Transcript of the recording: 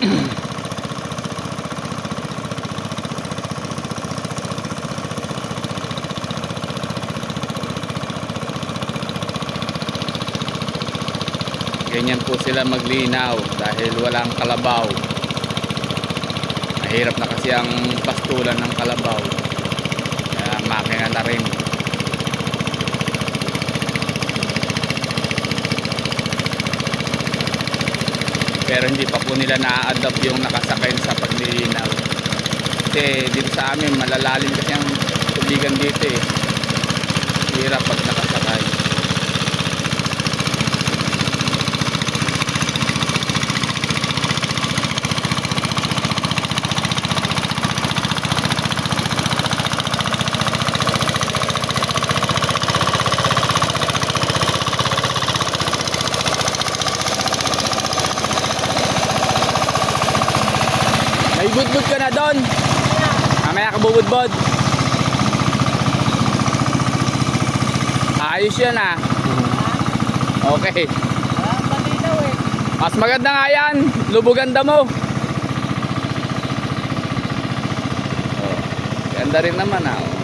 Ganyan po sila maglinaw dahil walang kalabaw. Mahirap na kasi ang pastulan ng kalabaw. Kaya makina na rin. Pero hindi pa po nila na-adapt yung nakasakay sa paglilinaw. Kasi dito sa amin malalalim kasi ang tubigan dito eh. Hirap pag nakasakay. May budbud ka na doon. Mamaya ka bubudbod. Ayos yan ah. Okay. Mas maganda nga yan. Lubuganda mo. Ganda rin naman ah.